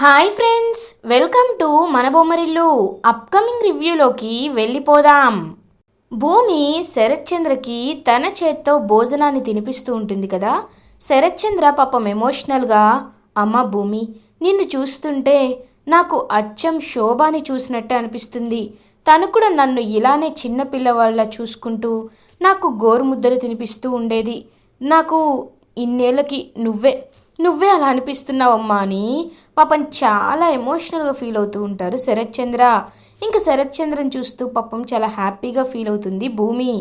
Hi friends welcome to మన Bommarillu upcoming రివ్యూలోకి వెళ్ళిపోదాం. భూమి శరత్చంద్రకి తన చేత్తో భోజనాన్ని తినిపిస్తూ ఉంటుంది కదా? శరత్చంద్ర పాపం ఎమోషనల్గా అమ్మ భూమి నిన్ను చూస్తుంటే నాకు అచ్చం శోభాని చూసినట్టే అనిపిస్తుంది. తను కూడా నన్ను ఇలానే చిన్నపిల్లవాళ్ళ చూసుకుంటూ నాకు గోరుముద్దలు తినిపిస్తూ ఉండేది. నాకు ఇన్నేళ్ళకి నువ్వే నువ్వే అలా అనిపిస్తున్నావమ్మా అని పాపం చాలా ఎమోషనల్గా ఫీల్ అవుతూ ఉంటారు శరత్ చంద్ర. ఇంకా శరత్ చంద్రని చూస్తూ పాపం చాలా హ్యాపీగా ఫీల్ అవుతుంది భూమి.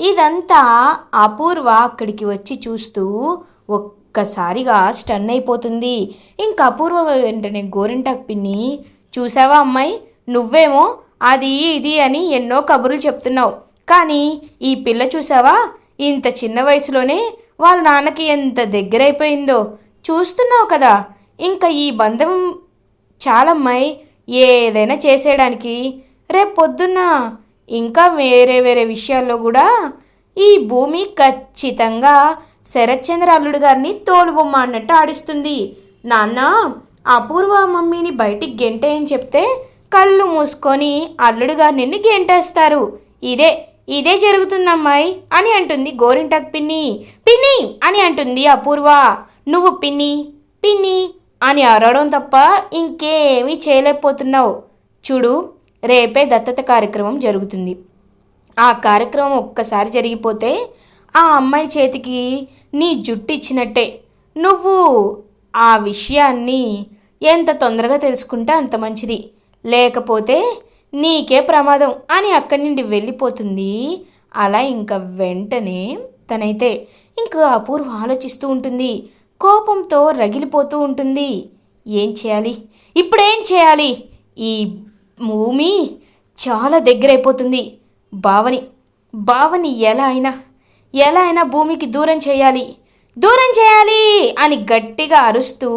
ఇదంతా అపూర్వ అక్కడికి వచ్చి చూస్తూ ఒక్కసారిగా స్టన్ అయిపోతుంది. ఇంకా అపూర్వ వెంటనే గోరింటాకు పిన్ని చూసావా అమ్మాయి? నువ్వేమో అది ఇది అని ఎన్నో కబుర్లు చెప్తున్నావు. కానీ ఈ పిల్ల చూసావా? ఇంత చిన్న వయసులోనే వాళ్ళ నాన్నకి ఎంత దగ్గరైపోయిందో. చూస్తున్నావు కదా ఇంకా ఈ బంధం చాలమ్మాయి ఏదైనా చేసేయడానికి రేపు పొద్దున్న ఇంకా వేరే వేరే విషయాల్లో కూడా ఈ భూమి ఖచ్చితంగా శరత్చంద్ర అల్లుడు గారిని తోలుబొమ్మ అన్నట్టు ఆడిస్తుంది. నాన్న అపూర్వ మమ్మీని బయటికి గెంటేయని చెప్తే కళ్ళు మూసుకొని అల్లుడు గారు నిన్ను గెంటేస్తారు. ఇదే ఇదే జరుగుతుందమ్మాయి అని అంటుంది గోరింటకు పిన్ని. పిన్ని అని అంటుంది అపూర్వ. నువ్వు పిన్ని పిన్ని అని అరవడం తప్ప ఇంకేమీ చేయలేకపోతున్నావు. చూడు రేపే దత్తత కార్యక్రమం జరుగుతుంది. ఆ కార్యక్రమం ఒక్కసారి జరిగిపోతే ఆ అమ్మాయి చేతికి నీ జుట్టు ఇచ్చినట్టే. నువ్వు ఆ విషయాన్ని ఎంత తొందరగా తెలుసుకుంటే అంత మంచిది. లేకపోతే నీకే ప్రమాదం అని అక్కడి నుండి వెళ్ళిపోతుంది. అలా ఇంకా వెంటనే తనైతే ఇంకా అపూర్వ ఆలోచిస్తూ ఉంటుంది. కోపంతో రగిలిపోతూ ఉంటుంది. ఏం చేయాలి? ఇప్పుడేం చేయాలి? ఈ భూమి చాలా దగ్గరైపోతుంది. భావని భావని ఎలా అయినా ఎలా అయినా భూమికి దూరం చేయాలి. దూరం చేయాలి అని గట్టిగా అరుస్తూ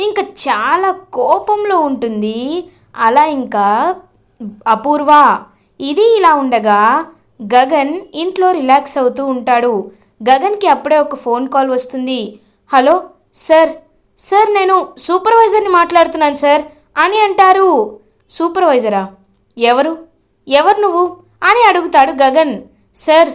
ఇంకా చాలా కోపంలో ఉంటుంది. అలా ఇంకా అపూర్వ. ఇది ఇలా ఉండగా గగన్ ఇంట్లో రిలాక్స్ అవుతూ ఉంటాడు. గగన్కి అప్పుడే ఒక ఫోన్ కాల్ వస్తుంది. Hello sir. సార్ నేను సూపర్వైజర్ని మాట్లాడుతున్నాను సార్. అని అంటారు. సూపర్వైజరా? ఎవరు? ఎవరు నువ్వు? అని అడుగుతాడు గగన్. సార్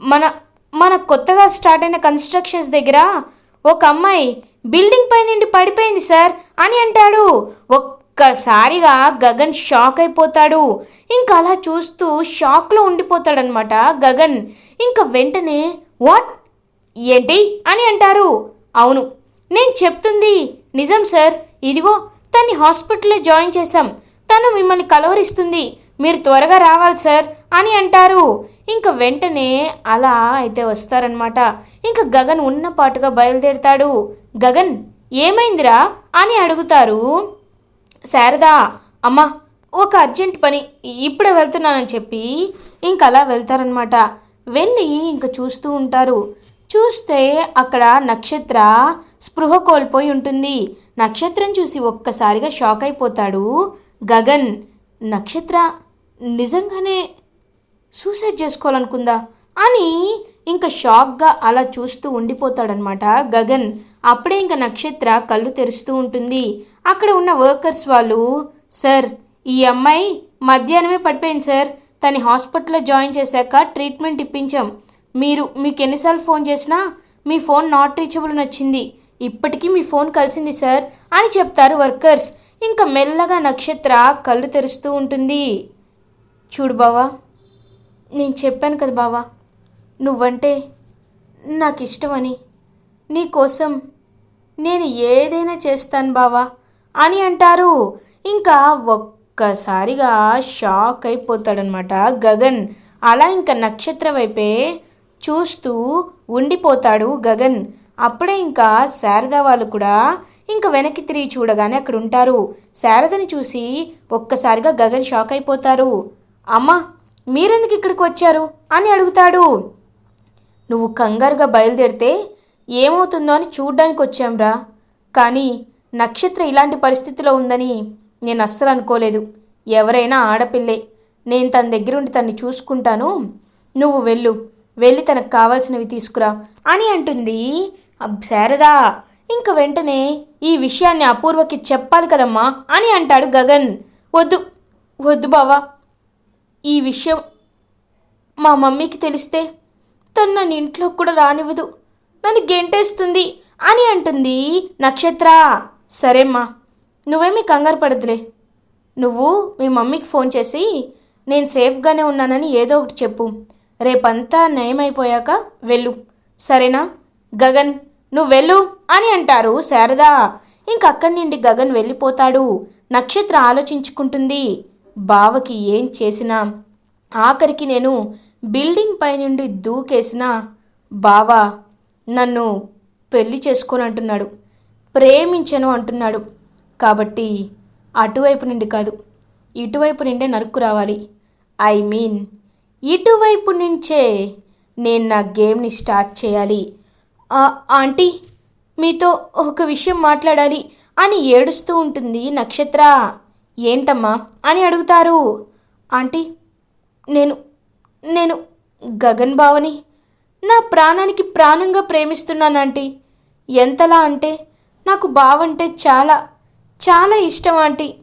మన మన కొత్తగా స్టార్ట్ అయిన కన్స్ట్రక్షన్స్ దగ్గర ఒక అమ్మాయి బిల్డింగ్ పై నుండి పడిపోయింది సార్ అని అంటాడు. ఒక్కసారిగా గగన్ షాక్ అయిపోతాడు. ఇంకా అలా చూస్తూ షాక్లో ఉండిపోతాడనమాట గగన్. ఇంకా వెంటనే వాట్? ఏంటి? అని అంటారు. అవును నేను చెప్తుంది నిజం సార్. ఇదిగో తన్ని హాస్పిటల్లో జాయిన్ చేశాం. తను మిమ్మల్ని కలవరిస్తుంది. మీరు త్వరగా రావాలి సార్ అని అంటారు. ఇంకా వెంటనే అలా అయితే వస్తారనమాట ఇంకా గగన్ ఉన్న పాటుగా బయలుదేరుతాడు. గగన్ ఏమైందిరా? అని అడుగుతారు. శారదా అమ్మా ఒక అర్జెంట్ పని. ఇప్పుడే వెళ్తున్నానని చెప్పి. ఇంక అలా వెళ్తారనమాట వెళ్ళి ఇంక చూస్తూ ఉంటారు. చూస్తే అక్కడ నక్షత్ర స్పృహ కోల్పోయి ఉంటుంది. నక్షత్రం చూసి ఒక్కసారిగా షాక్ అయిపోతాడు. గగన్ నక్షత్ర నిజంగానే సూసైడ్ చేసుకోవాలనుకుందా? అని ఇంకా షాక్గా అలా చూస్తూ ఉండిపోతాడనమాట గగన్. అప్పుడే ఇంకా నక్షత్ర కళ్ళు తెరుస్తూ ఉంటుంది. అక్కడ ఉన్న వర్కర్స్ వాళ్ళు సార్ ఈ అమ్మాయి మధ్యాహ్నమే పడిపోయింది సార్. తని హాస్పిటల్లో జాయిన్ చేశాక ట్రీట్మెంట్ ఇప్పించాం. మీరు మీకు ఎన్నిసార్లు ఫోన్ చేసినా మీ ఫోన్ నాట్ రీచబుల్ నచ్చింది. ఇప్పటికీ మీ ఫోన్ కలిసింది సార్ అని చెప్తారు వర్కర్స్. ఇంకా మెల్లగా నక్షత్ర కళ్ళు తెరుస్తూ ఉంటుంది. చూడు బావా నేను చెప్పాను కదా బావా నువ్వంటే నాకు ఇష్టమని నీకోసం నేను ఏదైనా చేస్తాను బావా అని అంటారు. ఇంకా ఒక్కసారిగా షాక్ అయిపోతాడనమాట గగన్. అలా ఇంకా నక్షత్ర వైపే చూస్తూ ఉండిపోతాడు గగన్. అప్పుడే ఇంకా శారద వాళ్ళు కూడా ఇంకా వెనక్కి తిరిగి చూడగానే అక్కడ ఉంటారు. శారదని చూసి ఒక్కసారిగా గగన్ షాక్ అయిపోతారు. అమ్మా మీరెందుకు ఇక్కడికి వచ్చారు? అని అడుగుతాడు. నువ్వు కంగారుగా బయలుదేరితే ఏమవుతుందో అని చూడ్డానికి వచ్చాంరా కానీ నక్షత్ర ఇలాంటి పరిస్థితిలో ఉందని నేను అస్సలు అనుకోలేదు. ఎవరైనా ఆడపిల్లే. నేను తన దగ్గర ఉండి తన్ని చూసుకుంటాను. నువ్వు వెళ్ళు. వెళ్ళి తనకు కావాల్సినవి తీసుకురా అని అంటుంది. శారదా ఇంక వెంటనే ఈ విషయాన్ని అపూర్వకి చెప్పాలి కదమ్మా అని అంటాడు గగన్. వద్దు వద్దు బావా. ఈ విషయం మా మమ్మీకి తెలిస్తే తను నన్ను ఇంట్లో కూడా రానివ్వదు. నన్ను గెంటేస్తుంది అని అంటుంది నక్షత్ర. సరేమ్మా నువ్వేమీ కంగారు పడదులే నువ్వు మీ మమ్మీకి ఫోన్ చేసి నేను సేఫ్గానే ఉన్నానని ఏదో ఒకటి చెప్పు. రేపంతా నయమైపోయాక వెళ్ళు. సరేనా? గగన్ నువ్వు వెళ్ళు అని అంటారు శారద. ఇంక అక్కడి నుండి గగన్ వెళ్ళిపోతాడు. నక్షత్ర ఆలోచించుకుంటుంది. బావకి ఏం చేసినా? ఆఖరికి నేను బిల్డింగ్ పై నుండి దూకేసిన? బావా నన్ను పెళ్ళి చేసుకొని అంటున్నాడు. ప్రేమించను అంటున్నాడు. కాబట్టి అటువైపు నుండి కాదు ఇటువైపు నుండే నరుక్కు రావాలి. ఐ మీన్ ఇటువైపు నుంచే నేను నా గేమ్ని స్టార్ట్ చేయాలి. ఆంటీ మీతో ఒక విషయం మాట్లాడాలి అని ఏడుస్తూ ఉంటుంది నక్షత్ర. ఏంటమ్మా? అని అడుగుతారు. ఆంటీ నేను నేను గగన్ బావని. నా ప్రాణానికి ప్రాణంగా ప్రేమిస్తున్నాను ఆంటీ. ఎంతలా అంటే నాకు బావంటే చాలా చాలా ఇష్టం ఆంటీ.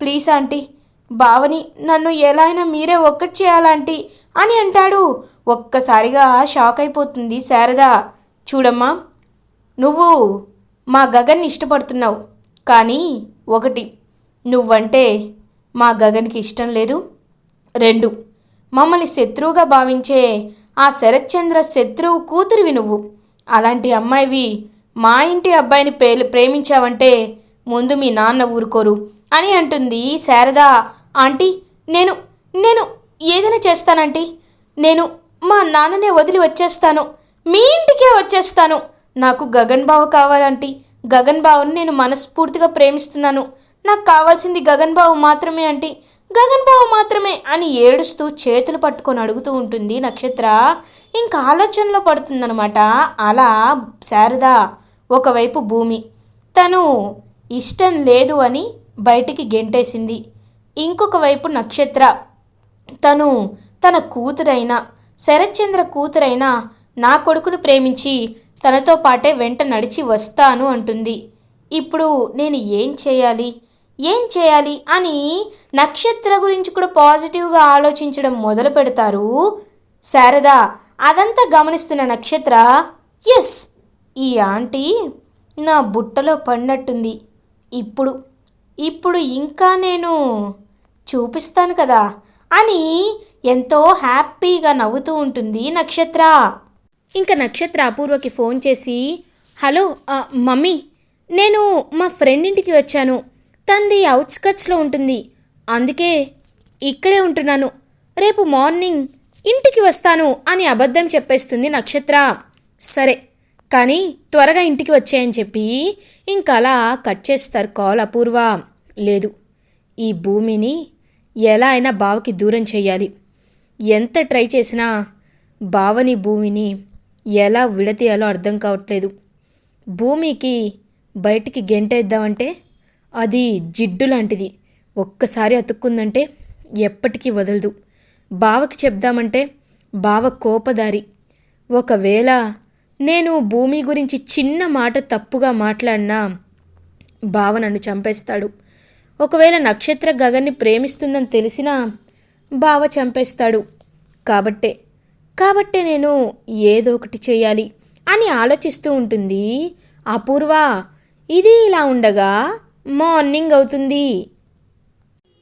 ప్లీజ్ ఆంటీ భావని నన్ను ఎలా అయినా మీరే ఒక్కటి చేయాలంటి అని అంటాడు. ఒక్కసారిగా షాక్ అయిపోతుంది శారద. చూడమ్మా నువ్వు మా గగన్ని ఇష్టపడుతున్నావు. కానీ ఒకటి నువ్వంటే మా గగన్కి ఇష్టం లేదు. రెండు మమ్మల్ని శత్రువుగా భావించే ఆ శరత్చంద్ర శత్రువు కూతురివి నువ్వు. అలాంటి అమ్మాయివి మా ఇంటి అబ్బాయిని పే ప్రేమించావంటే ముందు మీ నాన్న ఊరుకోరు అని అంటుంది శారద. ఆంటీ నేను నేను ఏదైనా చేస్తానంటీ. నేను మా నాన్ననే వదిలి వచ్చేస్తాను. మీ ఇంటికే వచ్చేస్తాను. నాకు గగన్ బావ కావాలంటీ. గగన్ బావని నేను మనస్ఫూర్తిగా ప్రేమిస్తున్నాను. నాకు కావాల్సింది గగన్ బావ మాత్రమే ఆంటీ. గగన్ బావ మాత్రమే అని ఏడుస్తూ చేతులు పట్టుకొని అడుగుతూ ఉంటుంది నక్షత్ర. ఇంకా ఆలోచనలో పడుతుందనమాట. అలా శారద ఒకవైపు భూమి. తను ఇష్టం లేదు అని బయటికి గెంటేసింది. ఇంకొక వైపు నక్షత్ర. తను తన కూతురైన శరత్చంద్ర కూతురైన నా కొడుకును ప్రేమించి తనతో పాటే వెంట నడిచి వస్తాను అంటుంది. ఇప్పుడు నేను ఏం చేయాలి? ఏం చేయాలి అని నక్షత్ర గురించి కూడా పాజిటివ్గా ఆలోచించడం మొదలు పెడతారు. శారద అదంతా గమనిస్తున్న నక్షత్ర ఎస్ ఈ ఆంటీ నా బుట్టలో పడినట్టుంది. ఇప్పుడు ఇప్పుడు ఇంకా నేను చూపిస్తాను కదా అని ఎంతో హ్యాపీగా నవ్వుతూ ఉంటుంది నక్షత్ర. ఇంకా నక్షత్ర అపూర్వకి ఫోన్ చేసి హలో మమ్మీ నేను మా ఫ్రెండ్ ఇంటికి వచ్చాను. తనది అవుట్స్కట్స్లో ఉంటుంది. అందుకే ఇక్కడే ఉంటున్నాను. రేపు మార్నింగ్ ఇంటికి వస్తాను అని అబద్ధం చెప్పేస్తుంది నక్షత్ర. సరే కానీ త్వరగా ఇంటికి వచ్చాయని చెప్పి ఇంకా అలా కట్ చేస్తారు కాల్ అపూర్వ. లేదు ఈ భూమిని ఎలా అయినా బావకి దూరం చేయాలి ఎంత ట్రై చేసినా బావని భూమిని ఎలా విడతీయాలో అర్థం కావట్లేదు. భూమికి బయటికి గెంటేద్దామంటే అది జిడ్డు లాంటిది. ఒక్కసారి అతుక్కుందంటే ఎప్పటికీ వదలదు. బావకి చెప్దామంటే బావ కోపదారి. ఒకవేళ నేను భూమి గురించి చిన్న మాట తప్పుగా మాట్లాడినా బావ నన్ను చంపేస్తాడు. ఒకవేళ నక్షత్ర గగన్ని ప్రేమిస్తుందని తెలిసినా బావ చంపేస్తాడు. కాబట్టే కాబట్టే నేను ఏదో ఒకటి చేయాలి అని ఆలోచిస్తూ ఉంటుంది. అపూర్వ ఇది ఇలా ఉండగా మార్నింగ్ అవుతుంది.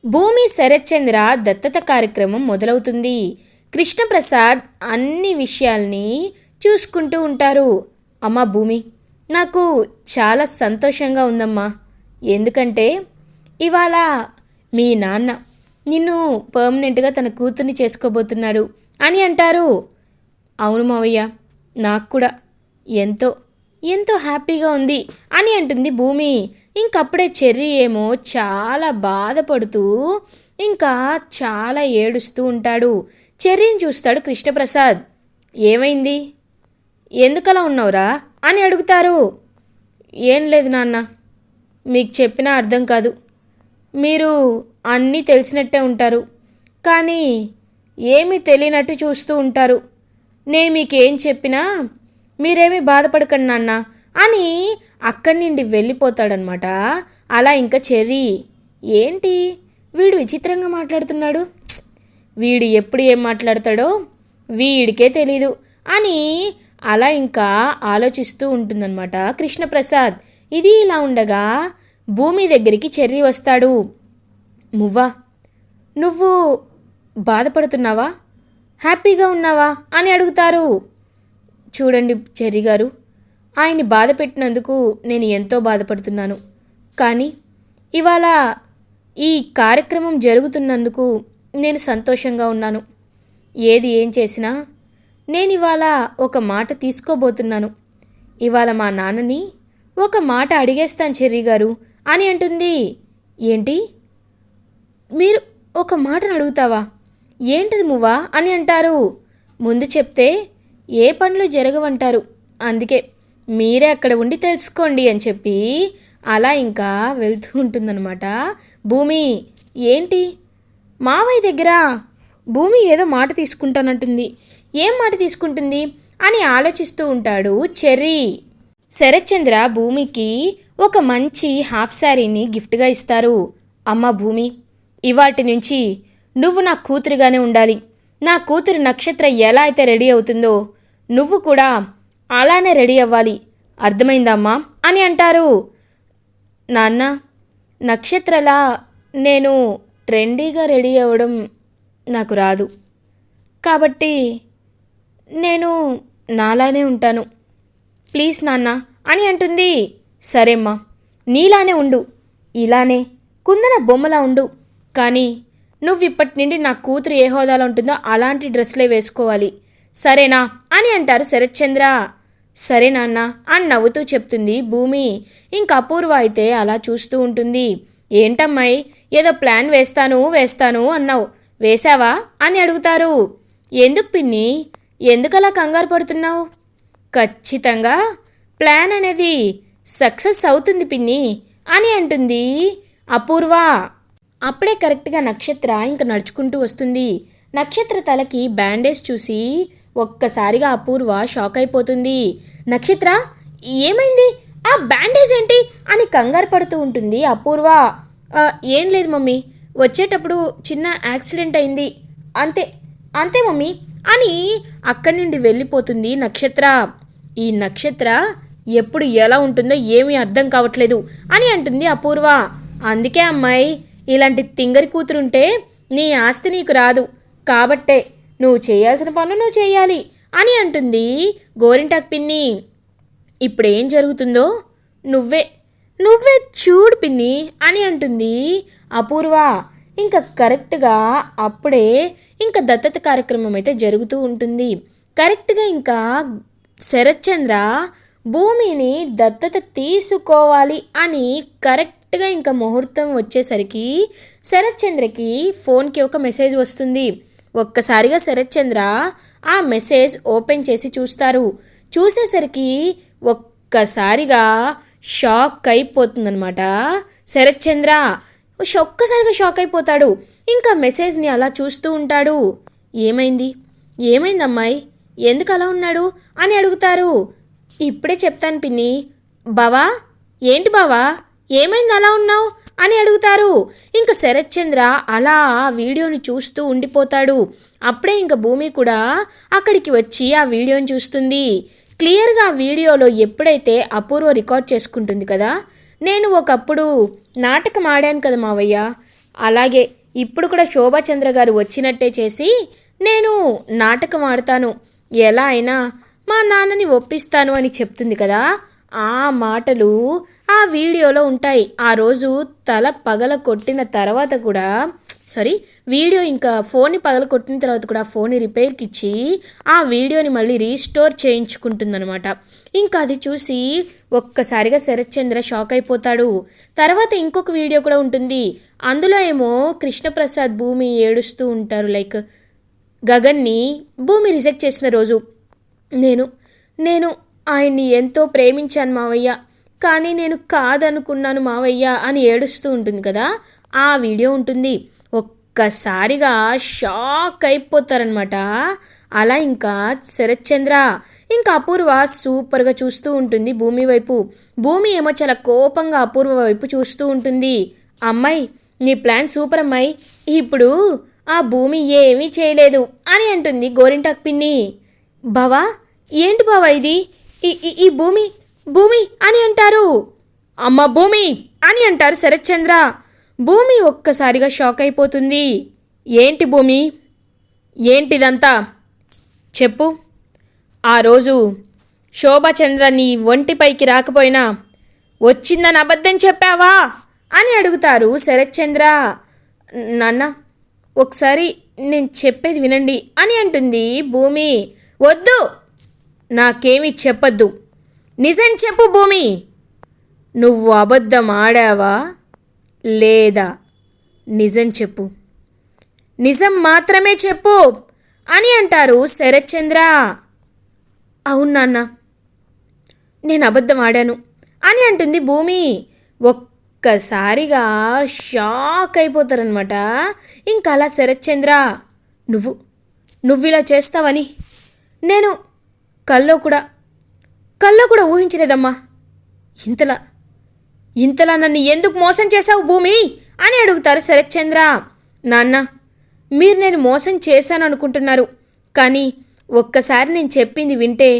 భూమి శరత్చంద్ర దత్తత కార్యక్రమం మొదలవుతుంది. కృష్ణప్రసాద్ అన్ని విషయాల్ని చూసుకుంటూ ఉంటారు. అమ్మా భూమి నాకు చాలా సంతోషంగా ఉందమ్మా. ఎందుకంటే ఇవాళ మీ నాన్న నిన్ను పర్మనెంట్గా తన కూతుర్ని చేసుకోబోతున్నాడు అని అంటారు. అవును మావయ్య నాకు కూడా ఎంతో ఎంతో హ్యాపీగా ఉంది అని అంటుంది భూమి. ఇంకప్పుడే చెర్రీ ఏమో చాలా బాధపడుతూ ఇంకా చాలా ఏడుస్తూ ఉంటాడు. చెర్రీని చూస్తాడు కృష్ణప్రసాద్. ఏమైంది? ఎందుకలా ఉన్నావురా అని అడుగుతారు. ఏం లేదు నాన్న మీకు చెప్పినా అర్థం కాదు. మీరు అన్నీ తెలిసినట్టే ఉంటారు. కానీ ఏమీ తెలియనట్టు చూస్తూ ఉంటారు. నేను మీకేం చెప్పినా మీరేమీ బాధపడకండి నాన్న అని అక్కడి నుండి వెళ్ళిపోతాడనమాట అలా ఇంకా చెర్రీ. ఏంటి? వీడు విచిత్రంగా మాట్లాడుతున్నాడు. వీడు ఎప్పుడు ఏం మాట్లాడతాడో వీడికే తెలీదు అని అలా ఇంకా ఆలోచిస్తూ ఉంటుందన్నమాట. కృష్ణప్రసాద్ ఇది ఇలా ఉండగా భూమి దగ్గరికి చెర్రీ వస్తాడు. మువ్వా నువ్వు బాధపడుతున్నావా? హ్యాపీగా ఉన్నావా? అని అడుగుతారు. చూడండి చెర్రీ గారు ఆయన్ని బాధ పెట్టినందుకు నేను ఎంతో బాధపడుతున్నాను. కానీ ఇవాళ ఈ కార్యక్రమం జరుగుతున్నందుకు నేను సంతోషంగా ఉన్నాను. ఏది ఏం చేసినా నేను ఇవాళ ఒక మాట తీసుకోబోతున్నాను. ఇవాళ మా నాన్నని ఒక మాట అడిగేస్తాను చెర్రీ గారు అని అంటుంది. ఏంటి? మీరు ఒక మాటను అడుగుతావా? ఏంటిది మువ్వా? అని అంటారు. ముందు చెప్తే ఏ పనులు జరగవంటారు? అందుకే మీరే అక్కడ ఉండి తెలుసుకోండి అని చెప్పి అలా ఇంకా వెళ్తూ ఉంటుందన్నమాట భూమి. ఏంటి? మావయ్య దగ్గర భూమి ఏదో మాట తీసుకుంటానంటుంది. ఏం మాట తీసుకుంటుంది? అని ఆలోచిస్తూ ఉంటాడు చెర్రీ. శరత్చంద్ర భూమికి ఒక మంచి హాఫ్ శారీని గిఫ్ట్గా ఇస్తారు. అమ్మ భూమి ఇవాటి నుంచి నువ్వు నా కూతురుగానే ఉండాలి. నా కూతురు నక్షత్ర ఎలా అయితే రెడీ అవుతుందో నువ్వు కూడా అలానే రెడీ అవ్వాలి. అర్థమైందమ్మా అని అంటారు. నాన్న నక్షత్రలా నేను ట్రెండీగా రెడీ అవ్వడం నాకు రాదు. కాబట్టి నేను నాలానే ఉంటాను. ప్లీజ్ నాన్న అని అంటుంది. సరేమ్మా నీలానే ఉండు. ఇలానే కుందన బొమ్మలా ఉండు. కానీ నువ్వు ఇప్పటి నుండి నా కూతురు ఏ హోదాలో ఉంటుందో అలాంటి డ్రెస్లే వేసుకోవాలి. సరేనా అని అంటారు శరత్చంద్ర. సరే నాన్న అని నవ్వుతూ చెప్తుంది భూమి. ఇంక అపూర్వ అయితే అలా చూస్తూ ఉంటుంది. ఏంటమ్మాయి ఏదో ప్లాన్ వేస్తాను వేస్తాను అన్నావు. వేశావా అని అడుగుతారు. ఎందుకు పిన్ని? ఎందుకలా కంగారు పడుతున్నావు? ఖచ్చితంగా ప్లాన్ అనేది సక్సెస్ అవుతుంది పిన్ని అని అంటుంది అపూర్వ. అప్పుడే కరెక్ట్గా నక్షత్ర ఇంక నడుచుకుంటూ వస్తుంది. నక్షత్ర తలకి బ్యాండేజ్ చూసి ఒక్కసారిగా అపూర్వ షాక్ అయిపోతుంది. నక్షత్ర ఏమైంది? ఆ బ్యాండేజ్ ఏంటి? అని కంగారు పడుతూ ఉంటుంది అపూర్వ. ఏం లేదు మమ్మీ వచ్చేటప్పుడు చిన్న యాక్సిడెంట్ అయింది. అంతే అంతే మమ్మీ అని అక్కడి నుండి వెళ్ళిపోతుంది నక్షత్ర. ఈ నక్షత్ర ఎప్పుడు ఎలా ఉంటుందో ఏమీ అర్థం కావట్లేదు అని అంటుంది అపూర్వ. అందుకే అమ్మాయి ఇలాంటి తింగరి కూతురుంటే నీ ఆస్తి నీకు రాదు. కాబట్టే నువ్వు చేయాల్సిన పనులు నువ్వు చేయాలి అని అంటుంది గోరింటాక్ పిన్ని. ఇప్పుడేం జరుగుతుందో? నువ్వే నువ్వే చూడు పిన్ని అని అంటుంది అపూర్వ. ఇంకా కరెక్ట్గా అప్పుడే ఇంకా దత్తత కార్యక్రమం అయితే జరుగుతూ ఉంటుంది. కరెక్ట్గా ఇంకా శరత్చంద్ర భూమిని దత్తత తీసుకోవాలి అని కరెక్ట్గా ఇంకా ముహూర్తం వచ్చేసరికి శరత్చంద్రకి ఫోన్కి ఒక మెసేజ్ వస్తుంది. ఒక్కసారిగా శరత్చంద్ర ఆ మెసేజ్ ఓపెన్ చేసి చూస్తారు. చూసేసరికి ఒక్కసారిగా షాక్ అయిపోతుందనమాట శరత్చంద్ర ఒక్కసారిగా షాక్ అయిపోతాడు. ఇంకా మెసేజ్ని అలా చూస్తూ ఉంటాడు. ఏమైంది? ఏమైంది అమ్మాయి ఎందుకు అలా ఉన్నాడు? అని అడుగుతారు. ఇప్పుడే చెప్తాను పిన్ని. బావా? ఏంటి బావా? ఏమైంది అలా ఉన్నావు? అని అడుగుతారు. ఇంకా శరత్చంద్ర అలా ఆ వీడియోని చూస్తూ ఉండిపోతాడు. అప్పుడే ఇంకా భూమి కూడా అక్కడికి వచ్చి ఆ వీడియోని చూస్తుంది. క్లియర్గా ఆ వీడియోలో ఎప్పుడైతే అపూర్వ రికార్డ్ చేసుకుంటుంది కదా నేను ఒకప్పుడు నాటకం ఆడాను కదా మావయ్య. అలాగే ఇప్పుడు కూడా శోభాచంద్ర గారు వచ్చినట్టే చేసి నేను నాటకం ఆడతాను. ఎలా అయినా మా నాన్నని ఒప్పిస్తాను అని చెప్తుంది కదా. ఆ మాటలు ఆ వీడియోలో ఉంటాయి. ఆ రోజు తల పగల కొట్టిన తర్వాత కూడా సారీ వీడియో ఇంకా ఫోన్ని పగల కొట్టిన తర్వాత కూడా ఫోన్ని రిపేర్కి ఇచ్చి ఆ వీడియోని మళ్ళీ రీస్టోర్ చేయించుకుంటుందనమాట ఇంకా అది చూసి ఒక్కసారిగా శరత్చంద్ర షాక్ అయిపోతాడు. తర్వాత ఇంకొక వీడియో కూడా ఉంటుంది. అందులో ఏమో కృష్ణప్రసాద్ భూమి ఏడుస్తూ ఉంటారు. లైక్ గగన్ని భూమి రిజెక్ట్ చేసిన రోజు. నేను నేను ఆయన్ని ఎంతో ప్రేమించాను మావయ్య. కానీ నేను కాదనుకున్నాను మావయ్య అని ఏడుస్తూ ఉంటుంది కదా? ఆ వీడియో ఉంటుంది. ఒక్కసారిగా షాక్ అయిపోతారనమాట అలా ఇంకా శరత్చంద్ర ఇంకా అపూర్వ సూపర్గా చూస్తూ ఉంటుంది భూమి వైపు. భూమి ఏమో చాలా కోపంగా అపూర్వ వైపు చూస్తూ ఉంటుంది. అమ్మాయి నీ ప్లాన్ సూపర్ అమ్మాయి. ఇప్పుడు ఆ భూమి ఏమీ చేయలేదు అని అంటుంది గోరింటాక్ పిన్ని. బావా ఏంటి బావా ఇది? ఈ ఈ- ఈ భూమి భూమి అని అంటారు. అమ్మ భూమి అని అంటారు శరత్చంద్ర. భూమి ఒక్కసారిగా షాక్ అయిపోతుంది. ఏంటి భూమి? ఏంటిదంతా? చెప్పు. ఆ రోజు శోభచంద్ర నీ ఒంటిపైకి రాకపోయినా వచ్చిందని అబద్ధం చెప్పావా? అని అడుగుతారు శరత్చంద్ర. నాన్న ఒకసారి నేను చెప్పేది వినండి అని అంటుంది భూమి. వద్దు నాకేమీ చెప్పద్దు. నిజం చెప్పు భూమి. నువ్వు అబద్ధం ఆడావా లేదా? నిజం చెప్పు. నిజం మాత్రమే చెప్పు అని అంటారు శరత్చంద్ర. అవును నాన్న. నేను అబద్ధం ఆడాను అని అంటుంది భూమి. ఒక్కసారిగా షాక్ అయిపోతారనమాట ఇంకా అలా శరత్చంద్ర. నువ్వు నువ్వు ఇలా చేస్తావని. నేను కల్లో కూడా కల్లో కూడా ఊహించలేదమ్మా. ఇంతలా ఇంతలా నన్ను ఎందుకు మోసం చేశావు భూమి? అని అడుగుతారు శరత్చంద్ర. నాన్న మీరు నేను మోసం చేశాను అనుకుంటున్నారు కానీ ఒక్కసారి నేను చెప్పింది వింటే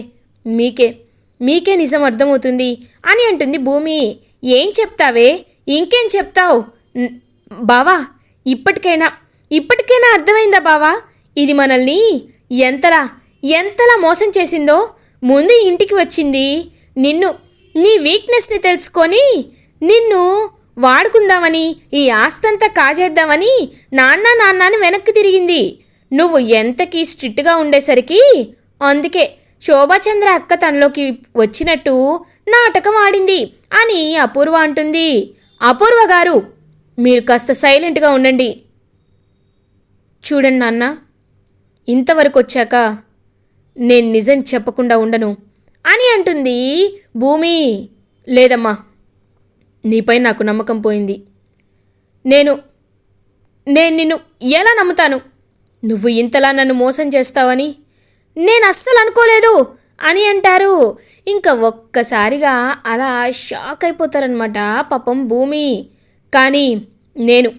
మీకే మీకే నిజం అర్థమవుతుంది అని అంటుంది భూమి. ఏం చెప్తావే? ఇంకేం చెప్తావు? బావా ఇప్పటికైనా ఇప్పటికైనా అర్థమైందా బావా? ఇది మనల్ని ఎంతలా ఎంతలా మోసం చేసిందో ముందు ఇంటికి వచ్చింది. నిన్ను నీ వీక్నెస్ని తెలుసుకొని నిన్ను వాడుకుందామని ఈ ఆస్తంతా కాజేద్దామని నాన్న నాన్నని వెనక్కి తిరిగింది. నువ్వు ఎంతకి స్ట్రిక్ట్గా ఉండేసరికి అందుకే శోభాచంద్ర అక్క తనలోకి వచ్చినట్టు నాటకం ఆడింది అని అపూర్వ అంటుంది. అపూర్వ గారు మీరు కాస్త సైలెంట్గా ఉండండి. చూడండి నాన్న ఇంతవరకు వచ్చాక నేను నిజం చెప్పకుండా ఉండను. అని అంటుంది భూమి లేదమ్మా నీపై నాకు నమ్మకం పోయింది. నేను నేను నిన్ను ఎలా నమ్ముతాను? నువ్వు ఇంతలా నన్ను మోసం చేస్తావని? నేను అస్సలు అనుకోలేదు. అని అంటారు. ఇంకా ఒక్కసారిగా అలా షాక్ అయిపోతారనమాట పాపం భూమి. కానీ నేను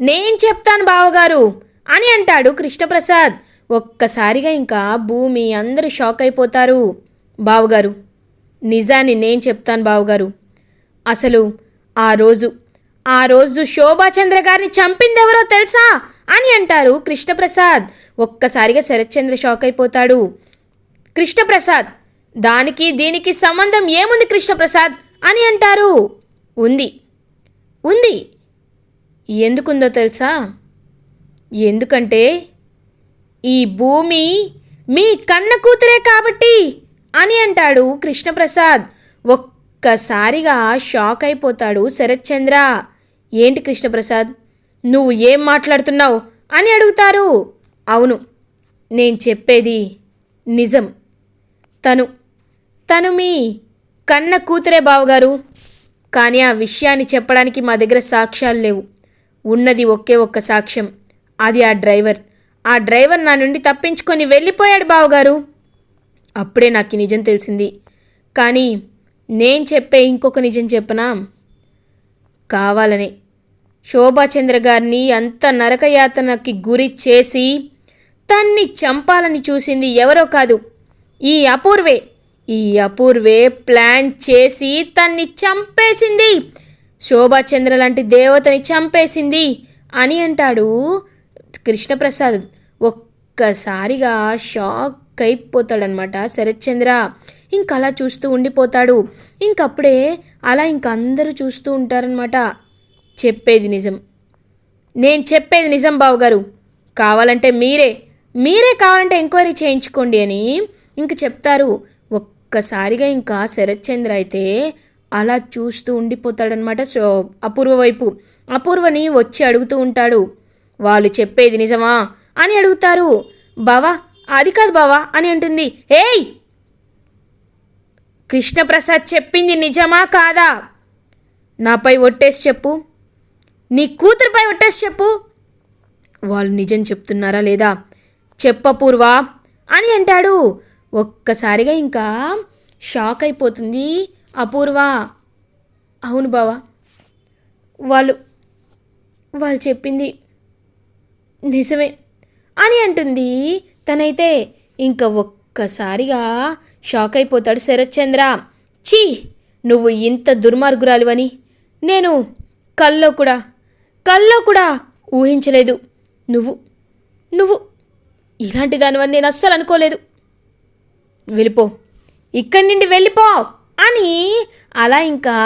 నేను చెప్తాను బావగారు అని అంటాడు కృష్ణప్రసాద్. ఒక్కసారిగా ఇంకా భూమి అందరూ షాక్ అయిపోతారు. బావుగారు నిజాన్ని నేను చెప్తాను బావుగారు. అసలు ఆ రోజు ఆ రోజు శోభాచంద్ర గారిని చంపిందెవరో తెలుసా అని అంటారు కృష్ణప్రసాద్. ఒక్కసారిగా శరత్చంద్ర షాక్ అయిపోతాడు. కృష్ణప్రసాద్ దానికి దీనికి సంబంధం ఏముంది కృష్ణప్రసాద్ అని అంటారు. ఉంది. ఉంది. ఎందుకుందో తెలుసా? ఎందుకంటే ఈ భూమి మీ కన్న కూతురే కాబట్టి అని అంటాడు కృష్ణప్రసాద్. ఒక్కసారిగా షాక్ అయిపోతాడు శరత్చంద్ర. ఏంటి కృష్ణప్రసాద్? నువ్వు ఏం మాట్లాడుతున్నావు? అని అడుగుతారు. అవును నేను చెప్పేది నిజం. తను తను మీ కన్న కూతురే బావగారు. కానీ ఆ విషయాన్ని చెప్పడానికి మా దగ్గర సాక్ష్యాలు లేవు. ఉన్నది ఒకే ఒక్క సాక్ష్యం. అది ఆ డ్రైవర్. ఆ డ్రైవర్ నా నుండి తప్పించుకొని వెళ్ళిపోయాడు బావగారు. అప్పుడే నాకు నిజం తెలిసింది. కానీ నేను చెప్పే ఇంకొక నిజం చెప్పనా? కావాలనే. శోభాచంద్ర గారిని అంత నరకయాతనకి గురి చేసి తన్ని చంపాలని చూసింది ఎవరో కాదు. ఈ అపూర్వే. ఈ అపూర్వే ప్లాన్ చేసి తన్ని చంపేసింది. శోభాచంద్ర లాంటి దేవతని చంపేసింది అని అంటాడు కృష్ణప్రసాద్ ఒక్కసారిగా షాక్ అయిపోతాడనమాట. శరత్చంద్ర ఇంక అలా చూస్తూ ఉండిపోతాడు. ఇంకప్పుడే అలా ఇంక అందరూ చూస్తూ ఉంటారనమాట. చెప్పేది నిజం. నేను చెప్పేది నిజం బావగారు. కావాలంటే మీరే మీరే కావాలంటే ఎంక్వైరీ చేయించుకోండి అని ఇంక చెప్తారు. ఒక్కసారిగా ఇంకా శరత్చంద్ర అయితే అలా చూస్తూ ఉండిపోతాడనమాట. సో అపూర్వ వైపు. అపూర్వని వచ్చి అడుగుతూ ఉంటాడు. వాళ్ళు చెప్పేది నిజమా అని అడుగుతారు. బావా అది కాదు బావా అని అంటుంది. ఏయ్! కృష్ణప్రసాద్ చెప్పింది నిజమా కాదా? నాపై ఒట్టేసి చెప్పు. నీ కూతురుపై ఒట్టేసి చెప్పు. వాళ్ళు నిజం చెప్తున్నారా లేదా? చెప్పపూర్వా అని అంటాడు. ఒక్కసారిగా ఇంకా షాక్ అయిపోతుంది అపూర్వ. అవును బావా వాళ్ళు వాళ్ళు చెప్పింది నిజమే. అని అంటుంది. తనైతే ఇంకా ఒక్కసారిగా షాక్ అయిపోతాడు శరత్చంద్ర. చీ నువ్వు ఇంత దుర్మార్గురాలివని. నేను కల్లో కూడా కల్లో కూడా ఊహించలేదు. నువ్వు నువ్వు ఇలాంటి దానివని నేను అస్సలు అనుకోలేదు. వెళ్ళిపో. ఇక్కడి నుండి వెళ్ళిపో! అని అలా ఇంకా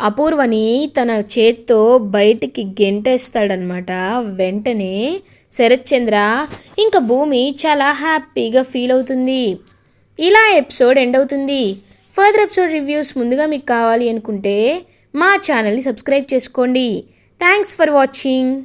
అపూర్వని తన చేత్తో బయటికి గెంటేస్తాడనమాట వెంటనే శరత్చంద్ర ఇంకా భూమి చాలా హ్యాపీగా ఫీల్ అవుతుంది. ఇలా ఎపిసోడ్ ఎండ్ అవుతుంది. ఫర్దర్ ఎపిసోడ్ రివ్యూస్ ముందుగా మీకు కావాలి అనుకుంటే మా ఛానల్ని సబ్స్క్రైబ్ చేసుకోండి. Thanks for watching.